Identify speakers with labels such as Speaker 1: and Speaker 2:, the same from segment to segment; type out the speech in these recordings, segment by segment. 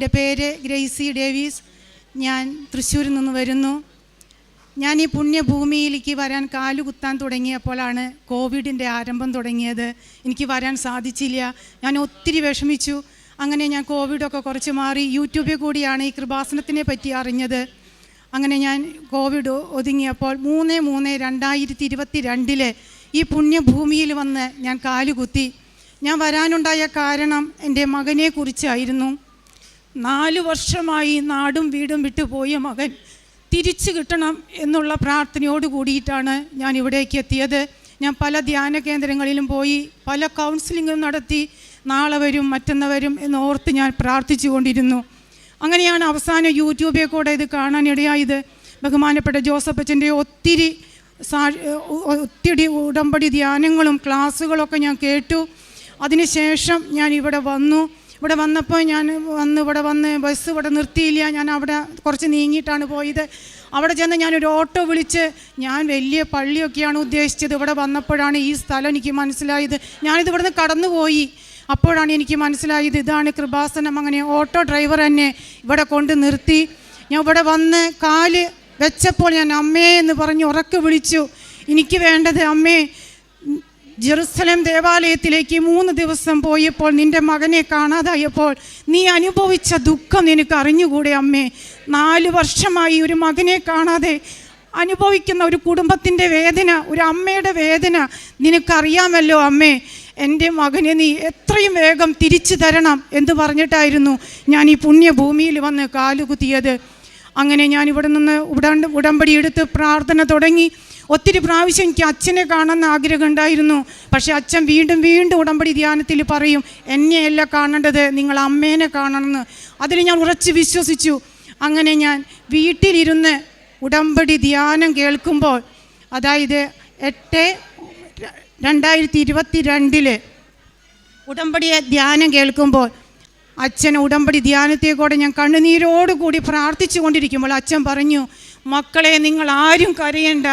Speaker 1: എന്റെ പേര് Gracy Davies. ഞാൻ തൃശ്ശൂരിൽ നിന്ന് വരുന്നു. ഞാൻ ഈ പുണ്യഭൂമിയിലേക്ക് വരാൻ കാലുകുത്താൻ തുടങ്ങിയപ്പോഴാണ് കോവിഡിന്റെ ആരംഭം തുടങ്ങിയത്. എനിക്ക് വരാൻ സാധിച്ചില്ല. ഞാൻ ഒത്തിരി വിഷമിച്ചു. അങ്ങനെ ഞാൻ കോവിഡൊക്കെ കുറച്ച് മാറി യൂട്യൂബിൽ കൂടിയാണ് ഈ കൃപാസനത്തിനെ പറ്റി അറിഞ്ഞത്. അങ്ങനെ ഞാൻ കോവിഡ് ഒതുങ്ങിയപ്പോൾ മൂന്ന് മൂന്ന് രണ്ടായിരത്തി ഇരുപത്തി രണ്ടിൽ ഈ പുണ്യഭൂമിയിൽ വന്ന് ഞാൻ കാലുകുത്തി. ഞാൻ വരാനുണ്ടായ കാരണം എന്റെ മകനെ കുറിച്ചായിരുന്നു. നാല് വർഷമായി നാടും വീടും വിട്ടു പോയ മകൻ തിരിച്ചു കിട്ടണം എന്നുള്ള പ്രാർത്ഥനയോട് കൂടിയിട്ടാണ് ഞാൻ ഇവിടേക്ക് എത്തിയത്. ഞാൻ പല ധ്യാന കേന്ദ്രങ്ങളിലും പോയി പല കൗൺസിലിങ്ങും നടത്തി നാളെ വരും മറ്റന്നവരും എന്നോർത്ത് ഞാൻ പ്രാർത്ഥിച്ചു കൊണ്ടിരുന്നു അങ്ങനെയാണ് അവസാനം യൂട്യൂബിൽ കൂടെ ഇത് കാണാനിടയായത് ബഹുമാനപ്പെട്ട ജോസഫ് അച്ഛന്റെ ഒത്തിരി ഒത്തിരി ഉടമ്പടി ധ്യാനങ്ങളും ക്ലാസ്സുകളൊക്കെ ഞാൻ കേട്ടു. അതിനുശേഷം ഞാൻ ഇവിടെ വന്നു. ഇവിടെ വന്നപ്പോൾ ഞാൻ വന്ന് ഇവിടെ വന്ന് ബസ് ഇവിടെ നിർത്തിയില്ല. ഞാൻ അവിടെ കുറച്ച് നീങ്ങിയിട്ടാണ് പോയത്. അവിടെ ചെന്ന് ഞാനൊരു ഓട്ടോ വിളിച്ച് ഞാൻ വലിയ പള്ളിയൊക്കെയാണ് ഉദ്ദേശിച്ചത്. ഇവിടെ വന്നപ്പോഴാണ് ഈ സ്ഥലം എനിക്ക് മനസ്സിലായത്. ഞാനിത് ഇവിടുന്ന് കടന്നുപോയി. അപ്പോഴാണ് എനിക്ക് മനസ്സിലായത് ഇതാണ് കൃപാസനം. അങ്ങനെ ഓട്ടോ ഡ്രൈവർ തന്നെ ഇവിടെ കൊണ്ട് നിർത്തി. ഞാൻ ഇവിടെ വന്ന് കാൽ വെച്ചപ്പോൾ ഞാൻ അമ്മേ എന്ന് പറഞ്ഞ് ഉറക്കെ വിളിച്ചു. എനിക്ക് വേണ്ടത് അമ്മേ ജെറുസലേം ദേവാലയത്തിലേക്ക് മൂന്ന് ദിവസം പോയപ്പോൾ നിന്റെ മകനെ കാണാതായപ്പോൾ നീ അനുഭവിച്ച ദുഃഖം നിനക്ക് അറിഞ്ഞുകൂടെ അമ്മേ. നാല് വർഷമായി ഒരു മകനെ കാണാതെ അനുഭവിക്കുന്ന ഒരു കുടുംബത്തിന്റെ വേദന ഒരു അമ്മയുടെ വേദന നിനക്കറിയാമല്ലോ അമ്മേ. എന്റെ മകനെ നീ എത്രയും വേഗം തിരിച്ചു തരണം എന്ന് പറഞ്ഞിട്ടായിരുന്നു ഞാൻ ഈ പുണ്യഭൂമിയിൽ വന്ന് കാലുകുത്തിയത്. അങ്ങനെ ഞാൻ ഇവിടെ നിന്ന് ഉടമ്പടി എടുത്ത് പ്രാർത്ഥന തുടങ്ങി. ഒത്തിരി പ്രാവശ്യം എനിക്ക് അച്ഛനെ കാണണമെന്ന് ആഗ്രഹം ഉണ്ടായിരുന്നു. പക്ഷേ അച്ഛൻ വീണ്ടും വീണ്ടും ഉടമ്പടി ധ്യാനത്തിൽ പറയും എന്നെയല്ല കാണേണ്ടത് നിങ്ങൾ അമ്മേനെ കാണണമെന്ന്. അതിൽ ഞാൻ ഉറച്ച് വിശ്വസിച്ചു. അങ്ങനെ ഞാൻ വീട്ടിലിരുന്ന് ഉടമ്പടി ധ്യാനം കേൾക്കുമ്പോൾ അതായത് എട്ട് രണ്ടായിരത്തി ഇരുപത്തി രണ്ടിൽ ഉടമ്പടിയെ ധ്യാനം കേൾക്കുമ്പോൾ അച്ഛൻ ഉടമ്പടി ധ്യാനത്തെ കൂടെ ഞാൻ കണ്ണുനീരോടുകൂടി പ്രാർത്ഥിച്ചു കൊണ്ടിരിക്കുമ്പോൾ അച്ഛൻ പറഞ്ഞു മക്കളെ നിങ്ങൾ ആരും കരയണ്ട.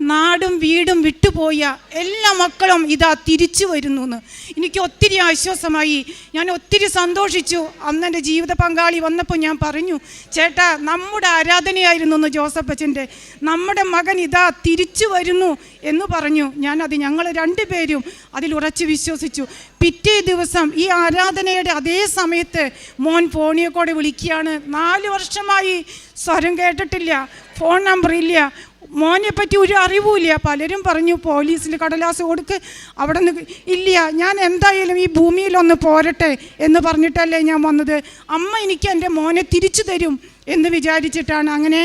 Speaker 1: നാടും വീടും വിട്ടുപോയ എല്ലാ മക്കളും ഇതാ തിരിച്ചു വരുന്നു എന്ന് എനിക്ക് ഒത്തിരി ആശ്വാസമായി. ഞാൻ ഒത്തിരി സന്തോഷിച്ചു. അന്ന് എന്റെ ജീവിത പങ്കാളി വന്നപ്പോൾ ഞാൻ പറഞ്ഞു ചേട്ടാ നമ്മുടെ ആരാധനയായിരുന്നു എന്ന് ജോസഫ് അച്ഛന്റെ. നമ്മുടെ മകൻ ഇതാ തിരിച്ചു വരുന്നു എന്ന് പറഞ്ഞു. ഞാനത് ഞങ്ങൾ രണ്ടുപേരും അതിൽ ഉറച്ചു വിശ്വസിച്ചു. പിറ്റേ ദിവസം ഈ ആരാധനയുടെ അതേ സമയത്ത് മോൻ ഫോണിയെ കൂടെ വിളിക്കുകയാണ്. നാല് വർഷമായി സ്വരം കേട്ടിട്ടില്ല ഫോൺ നമ്പർ ഇല്ല മോനെ പറ്റി ഒരു അറിവുമില്ല. പലരും പറഞ്ഞു പോലീസിൽ കടലാസ് കൊടുക്ക് അവിടെ നിന്ന് ഇല്ല ഞാൻ എന്തായാലും ഈ ഭൂമിയിലൊന്ന് പോരട്ടെ എന്ന് പറഞ്ഞിട്ടല്ലേ ഞാൻ വന്നത്. അമ്മ എനിക്ക് എന്റെ മോനെ തിരിച്ചു തരും എന്ന് വിചാരിച്ചിട്ടാണ് അങ്ങനെ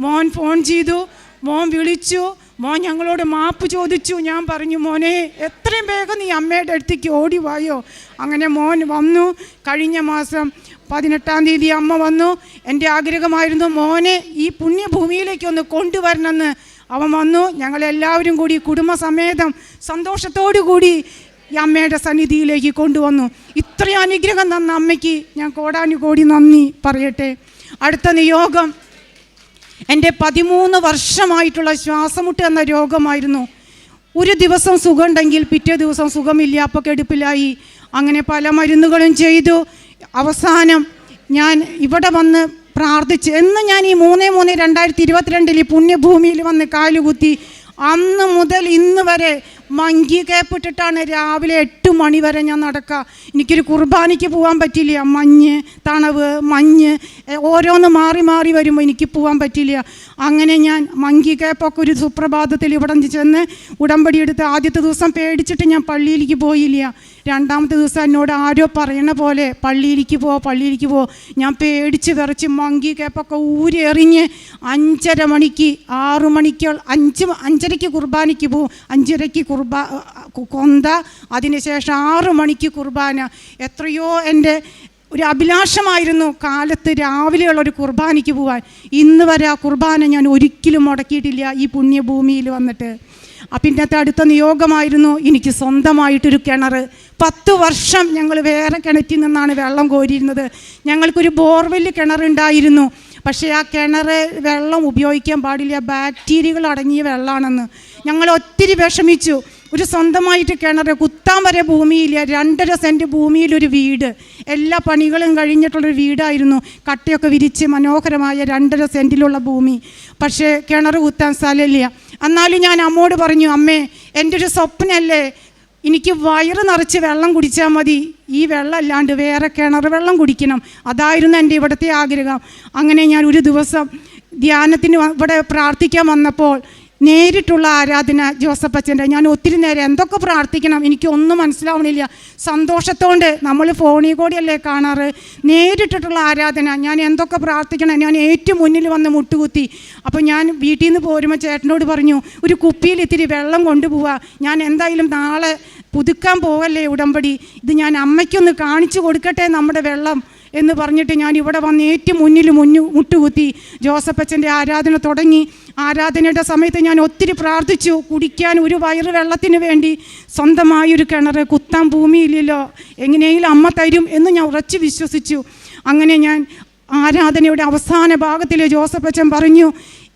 Speaker 1: മോൻ ഫോൺ ചെയ്തു. മോൻ വിളിച്ചു. മോൻ ഞങ്ങളോട് മാപ്പ് ചോദിച്ചു. ഞാൻ പറഞ്ഞു മോനെ എത്രയും വേഗം നീ അമ്മയുടെ അടുത്തേക്ക് ഓടി വായോ? അങ്ങനെ മോൻ വന്നു. കഴിഞ്ഞ മാസം പതിനെട്ടാം തീയതി അമ്മ വന്നു. എന്റെ ആഗ്രഹമായിരുന്നു മോനെ ഈ പുണ്യഭൂമിയിലേക്ക് ഒന്ന് കൊണ്ടുവരണമെന്ന്. അവൻ വന്നു. ഞങ്ങളെല്ലാവരും കൂടി കുടുംബസമേതം സന്തോഷത്തോടു കൂടി ഈ അമ്മയുടെ സന്നിധിയിലേക്ക് കൊണ്ടുവന്നു. ഇത്രയും അനുഗ്രഹം തന്ന അമ്മയ്ക്ക് ഞാൻ കോടാനുകോടി നന്ദി പറയട്ടെ. അടുത്ത നിയോഗം. എന്റെ പതിമൂന്ന് വർഷമായിട്ടുള്ള ശ്വാസമുട്ട് എന്ന രോഗമായിരുന്നു. ഒരു ദിവസം സുഖമുണ്ടെങ്കിൽ പിറ്റേ ദിവസം സുഖമില്ല അപ്പോൾ കെടുപ്പിലായി അങ്ങനെ പല മരുന്നുകളും ചെയ്തു. അവസാനം ഞാൻ ഇവിടെ വന്ന് പ്രാർത്ഥിച്ച് എന്ന് ഞാൻ ഈ മൂന്ന് മൂന്ന് രണ്ടായിരത്തി ഇരുപത്തിരണ്ടിൽ പുണ്യഭൂമിയിൽ വന്ന് കാലുകുത്തി അന്ന് മുതൽ ഇന്ന് വരെ മങ്കി കേപ്പിട്ടിട്ടാണ് രാവിലെ എട്ട് മണി വരെ ഞാൻ നടക്കുക എനിക്കൊരു കുർബാനയ്ക്ക് പോകാൻ പറ്റില്ല. മഞ്ഞ് തണവ് മഞ്ഞ് ഓരോന്ന് മാറി മാറി വരുമ്പോൾ എനിക്ക് പോകാൻ പറ്റില്ല. അങ്ങനെ ഞാൻ മങ്കി കേപ്പൊക്കെ ഒരു സുപ്രഭാതത്തിൽ ഇവിടെ ചെന്ന് ഉടമ്പടി എടുത്ത് ആദ്യത്തെ ദിവസം പേടിച്ചിട്ട് ഞാൻ പള്ളിയിലേക്ക് പോയില്ല. രണ്ടാമത്തെ ദിവസം എന്നോട് ആരോ പറയണ പോലെ പള്ളിയിലേക്ക് പോ പള്ളിയിലേക്ക് പോ. ഞാൻ പേടിച്ച് വിറച്ച് മങ്കി കേപ്പൊക്കെ ഊരി എറിഞ്ഞ് അഞ്ചര മണിക്ക് ആറു മണിക്ക് അഞ്ച് അഞ്ചരയ്ക്ക് കുർബാനയ്ക്ക് പോവും. അഞ്ചരയ്ക്ക് കുർബാ കൊന്ത. അതിനുശേഷം ആറു മണിക്ക് കുർബാന. എത്രയോ എന്റെ ഒരു അഭിലാഷമായിരുന്നു കാലത്ത് രാവിലെയുള്ള ഒരു കുർബാനയ്ക്ക് പോകാൻ ഇന്ന് വരെ ആ കുർബാന ഞാൻ ഒരിക്കലും മുടക്കിയിട്ടില്ല ഈ പുണ്യഭൂമിയിൽ വന്നിട്ട്. പിന്നത്തെ അടുത്ത നിയോഗമായിരുന്നു എനിക്ക് സ്വന്തമായിട്ടൊരു കിണർ പത്ത് വർഷം ഞങ്ങൾ വേറെ കിണറ്റിൽ നിന്നാണ് വെള്ളം കോരിയിരുന്നത്. ഞങ്ങൾക്കൊരു ബോർവെൽ കിണറുണ്ടായിരുന്നു. പക്ഷേ ആ കിണർ വെള്ളം ഉപയോഗിക്കാൻ പാടില്ല. ബാക്ടീരിയകൾ അടങ്ങിയ വെള്ളമാണെന്ന് ഞങ്ങൾ ഒത്തിരി വിഷമിച്ചു. ഒരു സ്വന്തമായിട്ട് കിണർ കുത്താൻ വരെ ഭൂമിയില്ല. രണ്ടര സെന്റ് ഭൂമിയിലൊരു വീട്. എല്ലാ പണികളും കഴിഞ്ഞിട്ടുള്ളൊരു വീടായിരുന്നു. കട്ടയൊക്കെ വിരിച്ച് മനോഹരമായ രണ്ടര സെന്റിലുള്ള ഭൂമി. പക്ഷേ കിണർ കുത്താൻ സ്ഥലമില്ല. എന്നാലും ഞാൻ അമ്മോട് പറഞ്ഞു അമ്മേ എന്റെ ഒരു സ്വപ്നമല്ലേ എനിക്ക് വയറ് നിറച്ച് വെള്ളം കുടിച്ചാൽ മതി. ഈ വെള്ളം അല്ലാണ്ട് വേറെ കിണർ വെള്ളം കുടിക്കണം. അതായിരുന്നു എന്റെ ഇവിടുത്തെ ആഗ്രഹം. അങ്ങനെ ഞാൻ ഒരു ദിവസം ധ്യാനത്തിന് ഇവിടെ പ്രാർത്ഥിക്കാൻ വന്നപ്പോൾ നേരിട്ടുള്ള ആരാധന ജോസഫ് അച്ഛന്റെ. ഞാൻ ഒത്തിരി നേരം എന്തൊക്കെ പ്രാർത്ഥിക്കണം എനിക്കൊന്നും മനസ്സിലാവണില്ല. സന്തോഷത്തോണ്ട് നമ്മൾ ഫോണിൽ കൂടിയല്ലേ കാണാറ്. നേരിട്ടിട്ടുള്ള ആരാധന ഞാൻ എന്തൊക്കെ പ്രാർത്ഥിക്കണം ഞാൻ ഏറ്റവും മുന്നിൽ വന്ന് മുട്ടുകുത്തി. അപ്പോൾ ഞാൻ വീട്ടിൽ നിന്ന് പോരുമ്പോൾ ചേട്ടനോട് പറഞ്ഞു ഒരു കുപ്പിയിൽ ഇത്തിരി വെള്ളം കൊണ്ടുപോവുക ഞാൻ എന്തായാലും നാളെ പുതുക്കാൻ പോകല്ലേ ഉടമ്പടി. ഇത് ഞാൻ അമ്മയ്ക്കൊന്ന് കാണിച്ചു കൊടുക്കട്ടെ നമ്മുടെ വെള്ളം. എന്ന് പറഞ്ഞിട്ട് ഞാൻ ഇവിടെ വന്ന് ഏറ്റവും മുന്നിൽ മുന്നു മുട്ടുകുത്തി ജോസഫച്ചന്റെ ആരാധന തുടങ്ങി. ആരാധനയുടെ സമയത്ത് ഞാൻ ഒത്തിരി പ്രാർത്ഥിച്ചു. കുടിക്കാൻ ഒരു വയറ് വെള്ളത്തിന് വേണ്ടി സ്വന്തമായൊരു കിണർ കുത്താൻ ഭൂമിയില്ലല്ലോ. എങ്ങനെയെങ്കിലും അമ്മ തരും എന്ന് ഞാൻ ഉറച്ചു വിശ്വസിച്ചു. അങ്ങനെ ഞാൻ ആരാധനയുടെ അവസാന ഭാഗത്തിൽ ജോസഫച്ചൻ പറഞ്ഞു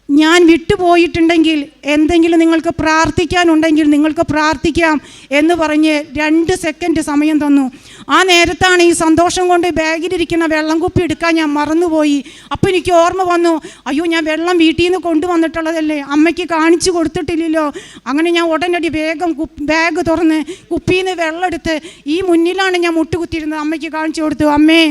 Speaker 1: ഞാൻ വിട്ടുപോയിട്ടുണ്ടെങ്കിൽ എന്തെങ്കിലും നിങ്ങൾക്ക് പ്രാർത്ഥിക്കാനുണ്ടെങ്കിൽ നിങ്ങൾക്ക് പ്രാർത്ഥിക്കാം എന്ന് പറഞ്ഞ് രണ്ട് സെക്കൻഡ് സമയം തന്നു. ആ നേരത്താണ് ഈ സന്തോഷം കൊണ്ട് ബാഗിലിരിക്കുന്ന വെള്ളം കുപ്പി എടുക്കാൻ ഞാൻ മറന്നുപോയി. അപ്പോൾ എനിക്ക് ഓർമ്മ വന്നു അയ്യോ ഞാൻ വെള്ളം വീട്ടിൽ നിന്ന് കൊണ്ടുവന്നിട്ടുള്ളതല്ലേ? അമ്മയ്ക്ക് കാണിച്ചു കൊടുത്തിട്ടില്ലല്ലോ. അങ്ങനെ ഞാൻ ഉടനടി വേഗം ബാഗ് തുറന്ന് കുപ്പിയിൽ നിന്ന് വെള്ളം എടുത്ത് ഈ മുന്നിലാണ് ഞാൻ മുട്ടുകുത്തിയിരുന്നത്. അമ്മയ്ക്ക് കാണിച്ചു കൊടുത്തു അമ്മേ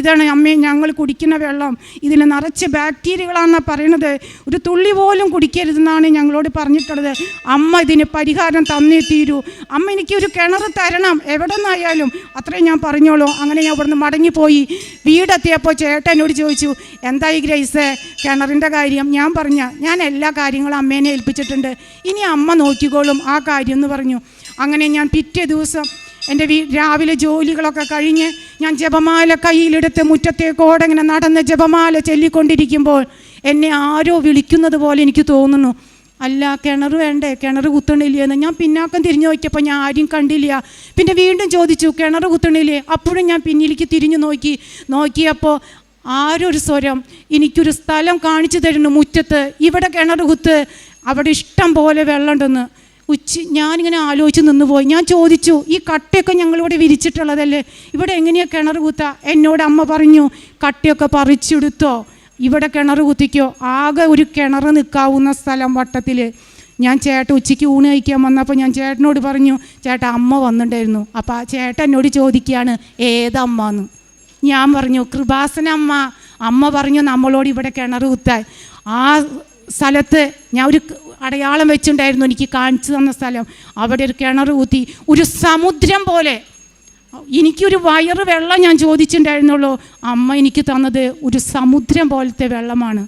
Speaker 1: ഇതാണ് അമ്മേ ഞങ്ങൾ കുടിക്കുന്ന വെള്ളം. ഇതിൽ നിറച്ച് ബാക്ടീരിയകളാണെന്നാണ് പറയണത്. ഒരു തുള്ളി പോലും കുടിക്കരുതെന്നാണ് ഞങ്ങളോട് പറഞ്ഞിട്ടുള്ളത്. അമ്മ ഇതിന് പരിഹാരം തന്നേ തീരൂ. അമ്മ എനിക്കൊരു കിണർ തരണം. എവിടെ നിന്നായാലും അത്രയും ഞാൻ പറഞ്ഞോളൂ. അങ്ങനെ ഞാൻ ഇവിടുന്ന് മടങ്ങിപ്പോയി. വീടെത്തിയപ്പോൾ ചേട്ടനോട് ചോദിച്ചു എന്തായി ഗ്രേസ്? കിണറിന്റെ കാര്യം ഞാൻ പറഞ്ഞ ഞാൻ എല്ലാ കാര്യങ്ങളും അമ്മേനെ ഏൽപ്പിച്ചിട്ടുണ്ട്. ഇനി അമ്മ നോക്കിക്കോളും ആ കാര്യം എന്ന് പറഞ്ഞു. അങ്ങനെ ഞാൻ പിറ്റേ ദിവസം എന്റെ വീ രാവിലെ ജോലികളൊക്കെ കഴിഞ്ഞ് ഞാൻ ജപമാല കയ്യിലെടുത്ത് മുറ്റത്തേക്കോടെ ഇങ്ങനെ നടന്ന് ജപമാല ചൊല്ലിക്കൊണ്ടിരിക്കുമ്പോൾ എന്നെ ആരോ വിളിക്കുന്നത് പോലെ എനിക്ക് തോന്നുന്നു. അല്ല കിണർ വേണ്ടേ? കിണർ കുത്തണില്ലേ എന്ന്. ഞാൻ പിന്നാക്കം തിരിഞ്ഞു നോക്കിയപ്പോൾ ഞാൻ ആരും കണ്ടില്ല. പിന്നെ വീണ്ടും ചോദിച്ചു കിണർ കുത്തണില്ലേ? അപ്പോഴും ഞാൻ പിന്നിലേക്ക് തിരിഞ്ഞു നോക്കി. നോക്കിയപ്പോൾ ആരൊരു സ്വരം? എനിക്കൊരു സ്ഥലം കാണിച്ചു തരുന്നു മുറ്റത്ത്. ഇവിടെ കിണർ കുത്ത്. അവിടെ ഇഷ്ടം പോലെ വെള്ളമുണ്ടെന്ന്. ഉച്ച ഞാനിങ്ങനെ ആലോചിച്ച് നിന്ന് പോയി ഞാൻ ചോദിച്ചു ഈ കട്ടയൊക്കെ ഞങ്ങളിവിടെ വിരിച്ചിട്ടുള്ളതല്ലേ? ഇവിടെ എങ്ങനെയാണ് കിണർ കുത്ത? എന്നോട് അമ്മ പറഞ്ഞു കട്ടയൊക്കെ പറിച്ചെടുത്തോ. ഇവിടെ കിണർ കുത്തിക്കോ. ആകെ ഒരു കിണർ നിൽക്കാവുന്ന സ്ഥലം വട്ടത്തിൽ ഞാൻ ചേട്ടൻ ഉച്ചയ്ക്ക് ഊണ് കഴിക്കാൻ വന്നപ്പോൾ ഞാൻ ചേട്ടനോട് പറഞ്ഞു ചേട്ടാ അമ്മ വന്നിട്ടുണ്ടായിരുന്നു. അപ്പോൾ ആ ചേട്ടൻ എന്നോട് ചോദിക്കുകയാണ് ഏതമ്മ എന്ന് ഞാൻ പറഞ്ഞു കൃപാസന അമ്മ. അമ്മ പറഞ്ഞു നമ്മളോട് ഇവിടെ കിണർ കുത്താൻ. ആ സ്ഥലത്ത് ഞാൻ ഒരു അടയാളം വെച്ചിട്ടുണ്ടായിരുന്നു എനിക്ക് കാണിച്ചു തന്ന സ്ഥലം. അവിടെ ഒരു കിണർ കുത്തി. ഒരു സമുദ്രം പോലെ എനിക്കൊരു വയറ് വെള്ളം ഞാൻ ചോദിച്ചിട്ടുണ്ടായിരുന്നുള്ളൂ അമ്മ എനിക്ക് തന്നത് ഒരു സമുദ്രം പോലത്തെ വെള്ളമാണ്.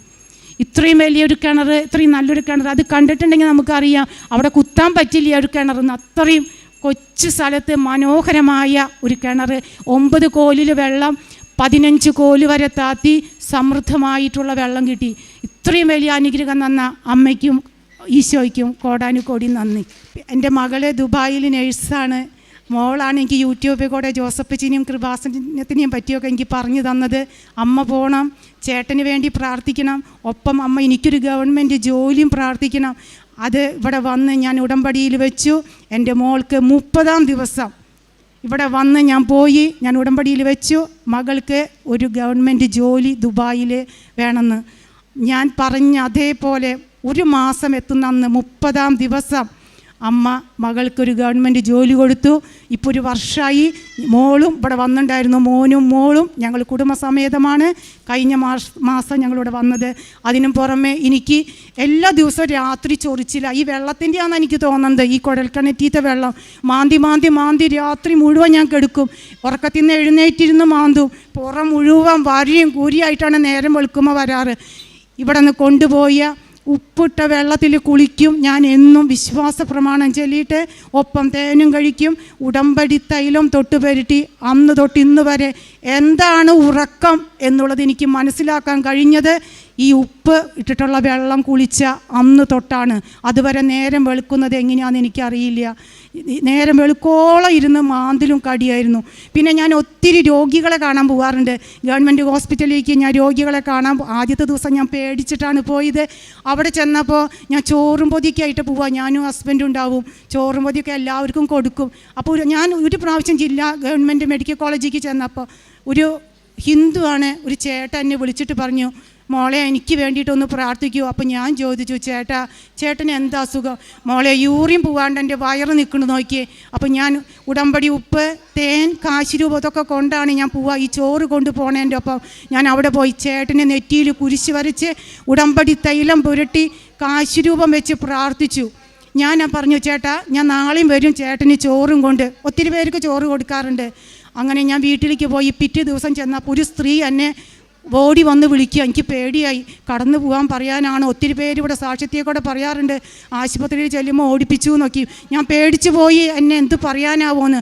Speaker 1: ഇത്രയും വലിയൊരു കിണർ ഇത്രയും നല്ലൊരു കിണർ അത് കണ്ടിട്ടുണ്ടെങ്കിൽ നമുക്കറിയാം അവിടെ കുത്താൻ പറ്റില്ല ഒരു കിണറെന്ന് അത്രയും കൊച്ചു സ്ഥലത്ത് മനോഹരമായ ഒരു കിണർ ഒമ്പത് കോലിൽ വെള്ളം പതിനഞ്ച് കോൽ വരെ താത്തി സമൃദ്ധമായിട്ടുള്ള വെള്ളം കിട്ടി. ഇത്രയും വലിയ അനുഗ്രഹം തന്ന അമ്മയ്ക്കും ഈശോയ്ക്കും കോടാനുകോടി നന്ദി. എന്റെ മകളെ ദുബായിൽ നേഴ്സാണ് മോളാണ് എനിക്ക് യൂട്യൂബിൽ കൂടെ ജോസഫച്ചിനെയും കൃപാസനത്തിനെയും പറ്റിയൊക്കെ എനിക്ക് പറഞ്ഞു തന്നത്. അമ്മ പോകണം ചേട്ടന് വേണ്ടി പ്രാർത്ഥിക്കണം ഒപ്പം അമ്മ എനിക്കൊരു ഗവൺമെന്റ് ജോലിയും പ്രാർത്ഥിക്കണം. അത് ഇവിടെ വന്ന് ഞാൻ ഉടമ്പടിയിൽ വെച്ചു. എന്റെ മോൾക്ക് മുപ്പതാം ദിവസം ഇവിടെ വന്ന് ഞാൻ പോയി ഞാൻ ഉടമ്പടിയിൽ വെച്ചു. മകൾക്ക് ഒരു ഗവൺമെന്റ് ജോലി ദുബായിൽ വേണമെന്ന്. ഞാൻ പറഞ്ഞ അതേപോലെ ഒരു മാസം എത്തുന്ന അന്ന് മുപ്പതാം ദിവസം അമ്മ മകൾക്കൊരു ഗവൺമെന്റ് ജോലി കൊടുത്തു. ഇപ്പോൾ ഒരു വർഷമായി മോളും ഇവിടെ വന്നിട്ടുണ്ടായിരുന്നു. മോനും മോളും ഞങ്ങൾ കുടുംബസമേതമാണ്. കഴിഞ്ഞ മാസ ഞങ്ങളിവിടെ വന്നത്. അതിനും പുറമെ എനിക്ക് എല്ലാ ദിവസവും രാത്രി ചൊറിച്ചില്ല ഈ വെള്ളത്തിന്റെയാണെന്ന് എനിക്ക് തോന്നുന്നത്. ഈ കുഴൽക്കിണറ്റീത്തെ വെള്ളം. മാന്തി മാന്തി മാന്തി രാത്രി മുഴുവൻ ഞാൻ കെടുക്കും. ഉറക്കത്തിൽ നിന്ന് എഴുന്നേറ്റിരുന്ന് മാന്തും. പുറം മുഴുവൻ വരിയും കൂരിയായിട്ടാണ് നേരം വെളുക്കുമ്പോൾ വരാറ്. ഇവിടെ നിന്ന് കൊണ്ടുപോയ ഉപ്പിട്ട വെള്ളത്തിൽ കുളിക്കും. ഞാൻ എന്നും വിശ്വാസ പ്രമാണം ചൊല്ലിയിട്ട് ഒപ്പം തേനും കഴിക്കും. ഉടമ്പടി തൈലം തൊട്ട് പെരുട്ടി അന്ന് തൊട്ട് ഇന്ന് വരെ എന്താണ് ഉറക്കം എന്നുള്ളത് എനിക്ക് മനസ്സിലാക്കാൻ കഴിഞ്ഞത്. ഈ ഉപ്പ് ഇട്ടിട്ടുള്ള വെള്ളം കുളിച്ച അന്ന് തൊട്ടാണ്. അതുവരെ നേരം വെളുക്കുന്നത് എങ്ങനെയാണെന്ന് എനിക്കറിയില്ല. നേരം വെളുക്കോളം ഇരുന്ന് മാന്തിലും കടിയായിരുന്നു. പിന്നെ ഞാൻ ഒത്തിരി രോഗികളെ കാണാൻ പോകാറുണ്ട് ഗവൺമെന്റ് ഹോസ്പിറ്റലിലേക്ക് ഞാൻ രോഗികളെ കാണാൻ ആദ്യത്തെ ദിവസം ഞാൻ പേടിച്ചിട്ടാണ് പോയത്. അവിടെ ചെന്നപ്പോൾ ഞാൻ ചോറും പൊതിക്കായിട്ട് പോവാം. ഞാനും ഹസ്ബൻഡും ഉണ്ടാവും. ചോറും പൊതിയൊക്കെ എല്ലാവർക്കും കൊടുക്കും. അപ്പോൾ ഞാൻ ഒരു പ്രാവശ്യം ജില്ലാ ഗവൺമെന്റ് മെഡിക്കൽ കോളേജിലേക്ക് ചെന്നപ്പോൾ ഒരു ഹിന്ദുവാണ് ഒരു ചേട്ടൻ എന്നെ വിളിച്ചിട്ട് പറഞ്ഞു മോളെ എനിക്ക് വേണ്ടിയിട്ടൊന്ന് പ്രാർത്ഥിക്കൂ. അപ്പം ഞാൻ ചോദിച്ചു ചേട്ടാ ചേട്ടന് എന്താ അസുഖം? മോളെ യൂറിയും പോവാണ്ട് എന്റെ വയറ് നിൽക്കുന്നു നോക്കിയേ. അപ്പം ഞാൻ ഉടമ്പടി ഉപ്പ് തേൻ കാശിരൂപ ഇതൊക്കെ കൊണ്ടാണ് ഞാൻ പോവുക ഈ ചോറ് കൊണ്ട് പോണേന്റെ ഒപ്പം. ഞാൻ അവിടെ പോയി ചേട്ടനെ നെറ്റിയിൽ കുരിശ് വരച്ച് ഉടമ്പടി തൈലം പുരട്ടി കാശിരൂപം വെച്ച് പ്രാർത്ഥിച്ചു. ഞാൻ പറഞ്ഞു ചേട്ടാ ഞാൻ നാളെയും വരും ചേട്ടന് ചോറും കൊണ്ട്. ഒത്തിരി പേർക്ക് ചോറ് കൊടുക്കാറുണ്ട്. അങ്ങനെ ഞാൻ വീട്ടിലേക്ക് പോയി പിറ്റേ ദിവസം ചെന്നപ്പോൾ ഒരു സ്ത്രീ എന്നെ ഓടി വന്ന് വിളിക്കുക. എനിക്ക് പേടിയായി. കടന്നു പോകാൻ പറയാനാണ്. ഒത്തിരി പേര് ഇവിടെ സാക്ഷ്യത്തെ കൂടെ പറയാറുണ്ട്. ആശുപത്രിയിൽ ചെല്ലുമ്പോൾ ഓടിപ്പിച്ചു നോക്കി ഞാൻ പേടിച്ചു പോയി. എന്നെ എന്ത് പറയാനാവോന്ന്.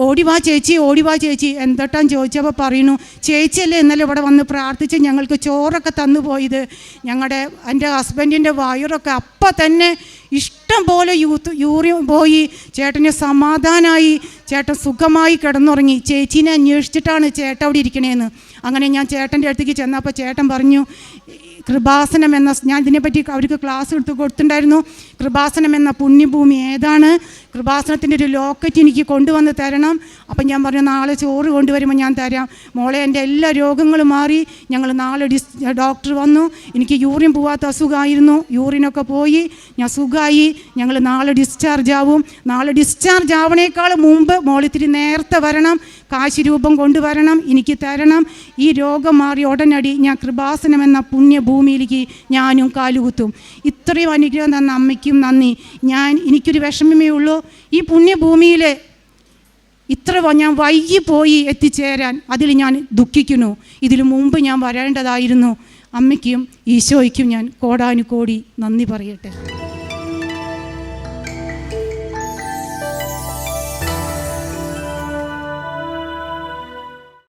Speaker 1: ചേ ഓടി വാ ചേച്ചി ഓടിവാ ചേച്ചി. എന്തൊട്ടാൻ ചോദിച്ചപ്പോൾ പറയുന്നു ചേച്ചിയല്ലേ ഇന്നലെ ഇവിടെ വന്ന് പ്രാർത്ഥിച്ച് ഞങ്ങൾക്ക് ചോറൊക്കെ തന്നു പോയത്. ഞങ്ങളുടെ എന്റെ ഹസ്ബൻഡിന്റെ വയറൊക്കെ അപ്പം തന്നെ ഇഷ്ടം പോലെ യൂത്ത് യൂറി പോയി. ചേട്ടന് സമാധാനമായി ചേട്ടൻ സുഖമായി കിടന്നുറങ്ങി. ചേച്ചീനെ അന്വേഷിച്ചിട്ടാണ് ചേട്ടൻ അവിടെ ഇരിക്കണേന്ന്. അങ്ങനെ ഞാൻ ചേട്ടന്റെ അടുത്തേക്ക് ചെന്നപ്പോൾ ചേട്ടൻ പറഞ്ഞു കൃപാസനം എന്ന ഞാൻ ഇതിനെപ്പറ്റി അവർക്ക് ക്ലാസ് എടുത്ത് കൊടുത്തിട്ടുണ്ടായിരുന്നു. കൃപാസനം എന്ന പുണ്യഭൂമി ഏതാണ്? കൃപാസനത്തിന്റെ ഒരു ലോക്കറ്റ് എനിക്ക് കൊണ്ടുവന്ന് തരണം. അപ്പം ഞാൻ പറഞ്ഞു നാളെ ചോറ് കൊണ്ടുവരുമ്പോൾ ഞാൻ തരാം. മോളെ എന്റെ എല്ലാ രോഗങ്ങളും മാറി. ഞങ്ങൾ നാളെ ഡിസ് ഡോക്ടർ വന്നു. എനിക്ക് യൂറിൻ പോവാത്ത അസുഖമായിരുന്നു. യൂറിനൊക്കെ പോയി. ഞാൻ സുഖമായി ഞങ്ങൾ നാളെ ഡിസ്ചാർജ് ആവും. നാളെ ഡിസ്ചാർജ് ആവണേക്കാൾ മുമ്പ് മോളിത്തിരി നേരത്തെ വരണം. കാശ് രൂപം കൊണ്ടുവരണം. എനിക്ക് തരണം. ഈ രോഗം മാറി ഉടനടി ഞാൻ കൃപാസനം എന്ന പുണ്യഭൂമിയിലേക്ക് ഞാനും കാലുകുത്തും. ഇത്രയും അനുഗ്രഹം തന്ന അമ്മയ്ക്കും നന്ദി. ഞാൻ എനിക്കൊരു വിഷമമേ ഉള്ളൂ. ഈ പുണ്യഭൂമിയിൽ ഇത്ര ഞാൻ വൈകി പോയി എത്തിച്ചേരാൻ അതിൽ ഞാൻ ദുഃഖിക്കുന്നു. ഇതിനു മുമ്പ് ഞാൻ വരേണ്ടതായിരുന്നു. അമ്മയ്ക്കും ഈശോയ്ക്കും ഞാൻ കോടാനുകോടി നന്ദി പറയട്ടെ.